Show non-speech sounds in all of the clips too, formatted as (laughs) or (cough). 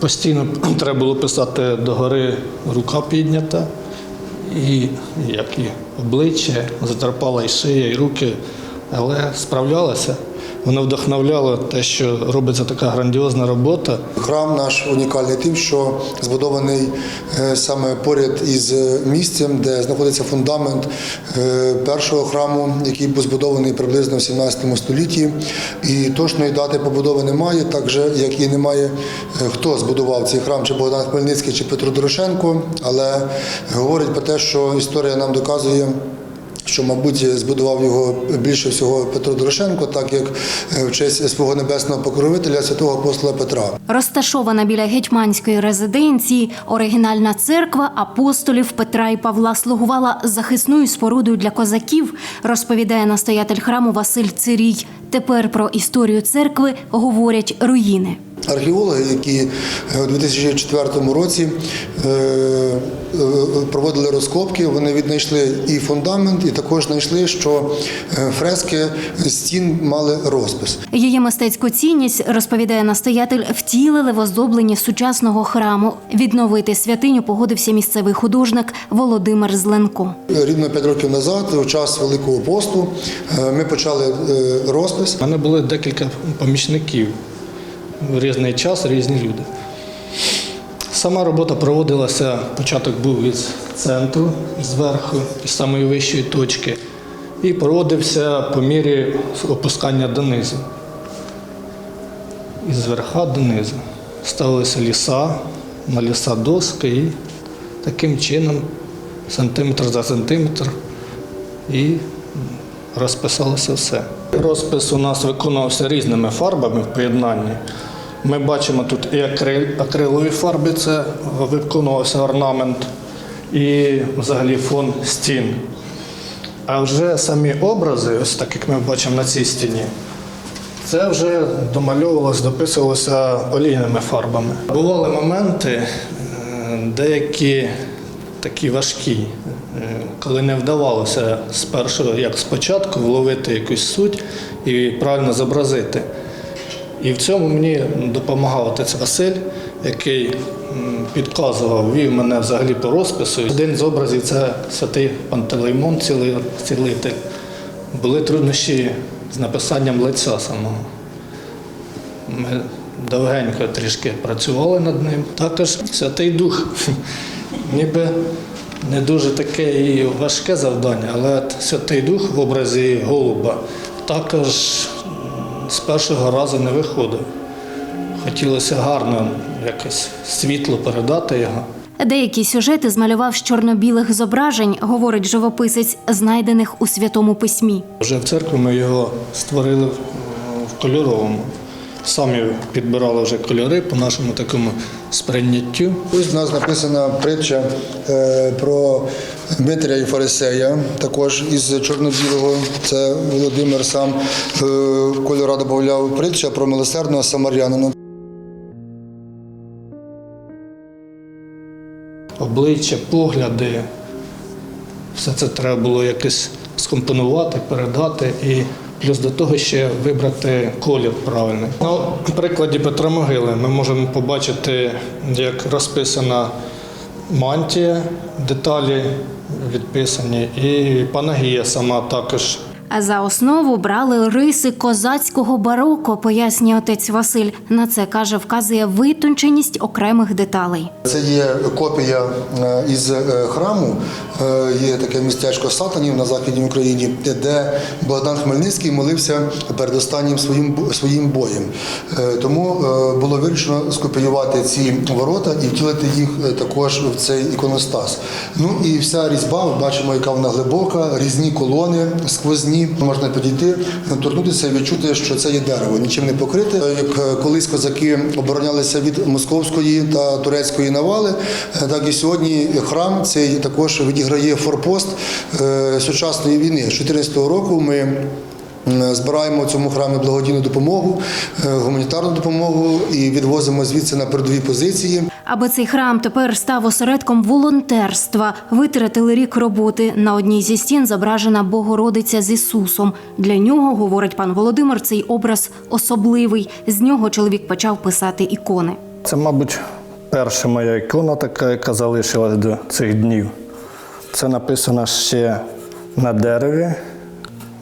Постійно (clears throat) треба було писати догори рука піднята, і як і обличчя, затерпала і шия, і руки, але справлялася. Воно вдохновляло те, що робиться така грандіозна робота. Храм наш унікальний тим, що збудований е, саме поряд із е, місцем, де знаходиться фундамент е, першого храму, який був збудований приблизно в 17 столітті. І точної дати побудови немає, так же як і немає хто збудував цей храм, чи Богдан Хмельницький, чи Петро Дорошенко. Але говорить про те, що історія нам доказує. Що, мабуть, збудував його більше всього Петро Дорошенко, так як е, в честь свого небесного покровителя святого апостола Петра. Розташована біля гетьманської резиденції, оригінальна церква апостолів Петра і Павла слугувала захисною спорудою для козаків, розповідає настоятель храму Василь Цирій. Тепер про історію церкви говорять руїни. Археологи, які е, у 2004 році е, е, проводили розкопки, вони віднайшли і фундамент, і також знайшли, що фрески стін мали розпис. Її мистецьку цінність, розповідає настоятель, втілили в оздобленні сучасного храму. Відновити святиню погодився місцевий художник Володимир Зленко. Рівно 5 років назад, у час Великого посту, ми почали розпис. У мене було декілька помічників різний час, різні люди. Сама робота проводилася, початок був із центру, зверху, із самої вищої точки, і проводився по мірі опускання донизу. Із верха донизу. Ставилися ліса, на ліса доски і таким чином, сантиметр за сантиметр, і розписалося все. Розпис у нас виконувався різними фарбами в поєднанні. Ми бачимо тут і акрил- акрилові фарби, це виконувався орнамент, і взагалі фон стін. А вже самі образи, ось так як ми бачимо на цій стіні, це вже домальовувалося, дописувалося олійними фарбами. Бували моменти, е, деякі такі важкі, е, коли не вдавалося спершу, як спочатку, вловити якусь суть і правильно зобразити. І в цьому мені допомагав отець Василь, який підказував, вів мене взагалі по розпису. Один з образів це святий Пантелеймон, ціли- цілитель. Були труднощі з написанням лиця самого. Ми довгенько трішки працювали над ним. Також Святий Дух, (laughs) ніби не дуже таке і важке завдання, але Святий Дух в образі голуба також з першого разу не виходив. Хотілося гарно якось світло передати його. Деякі сюжети змалював з чорно-білих зображень, говорить живописець, знайдених у святому письмі. Вже в церкві ми його створили в- в кольоровому. Самі підбирали вже кольори по нашому такому сприйняттю. Ось у нас написана притча е, про Дмитрія і Фарисея, також із чорно-білого. Це Володимир сам е, кольора додавав притча про милосердного самарянина. обличчя, погляди. Все це треба було якось скомпонувати, передати і плюс до того ще вибрати колір правильний. Ну, на прикладі Петра Могили ми можемо побачити, як розписана мантія, деталі відписані, і панагія сама також за основу брали риси козацького бароко, пояснює отець Василь. На це каже, вказує витонченість окремих деталей. Це є копія е, із е, храму. Е, Є таке містечко Сатанів на Західній Україні, де Богдан Хмельницький молився перед останнім своїм своїм боєм. Тому було вирішено скопіювати ці ворота і втілити їх також в цей іконостас. Ну і вся різьба, бачимо, яка вона глибока, різні колони сквозні. Можна підійти, торкнутися і відчути, що це є дерево, нічим не покрите. Як е, колись козаки оборонялися від московської та турецької навали, е, так і сьогодні храм цей також відіграє форпост е, сучасної війни. З 2014 року ми збираємо в цьому храмі благодійну допомогу, е, гуманітарну допомогу і відвозимо звідси на передові позиції. Аби цей храм тепер став осередком волонтерства, витратили рік роботи. На одній зі стін зображена Богородиця з Ісусом. Для нього, говорить пан Володимир, цей образ особливий. З нього чоловік почав писати ікони. Це, мабуть, перша моя ікона така, яка залишилась до цих днів. Це написано ще на дереві,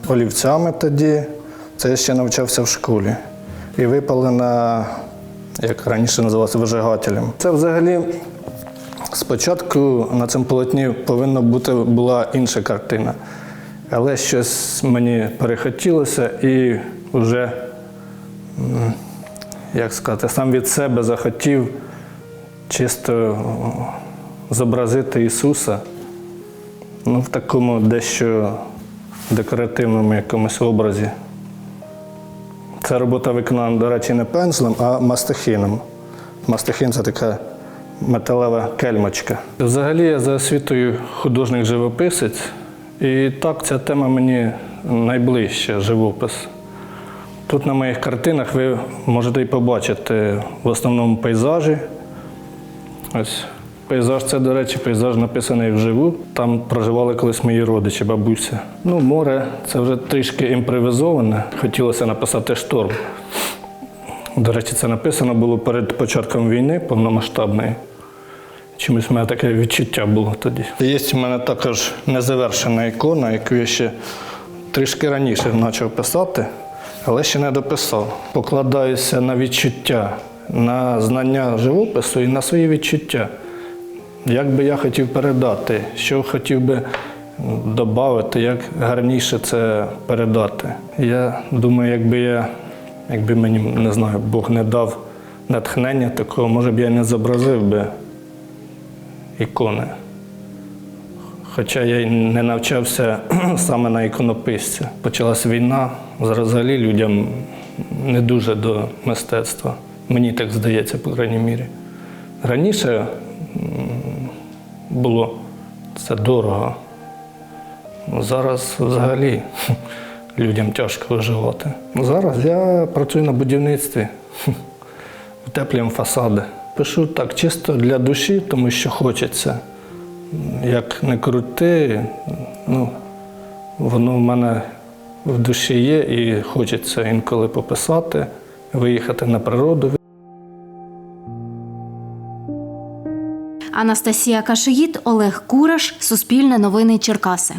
олівцями тоді. Це я ще навчався в школі. І випалена, як раніше називалося, вижигателем. Це взагалі спочатку на цьому полотні повинна бути була інша картина. Але щось мені перехотілося і вже як сказати, сам від себе захотів чисто зобразити Ісуса ну, в такому дещо декоративному якомусь образі. Ця робота виконана, до речі, не пензлем, а мастихином. Мастихин це така металева кельмочка. Взагалі я за освітою художник-живописець, і так ця тема мені найближча живопис. Тут на моїх картинах ви можете і побачити в основному пейзажі. Ось пейзаж це, до речі, пейзаж написаний вживу. Там проживали колись мої родичі, бабуся. Ну, море це вже трішки імпровізоване. Хотілося написати шторм. До речі, це написано було перед початком війни повномасштабної. Чомусь в мене таке відчуття було тоді. Є в мене також незавершена ікона, яку я ще трішки раніше почав писати, але ще не дописав. Покладаюся на відчуття, на знання живопису і на свої відчуття. Як би я хотів передати, що хотів би додати, як гарніше це передати. Я думаю, якби я, якби мені не знаю, Бог не дав натхнення такого, може б я не зобразив би ікони. Хоча я й не навчався (clears throat) саме на іконописця. Почалась війна, взагалі людям не дуже до мистецтва. Мені так здається, по крайній мірі. Раніше було це дорого. Ну, Зараз взагалі (laughs) людям тяжко виживати. Зараз я працюю на будівництві, (laughs) утеплюємо фасади. Пишу так чисто для душі, тому що хочеться. Як не крути, ну, воно в мене в душі є і хочеться інколи пописати, виїхати на природу. Анастасія Кашиїд, Олег Кураш, Суспільне новини Черкаси.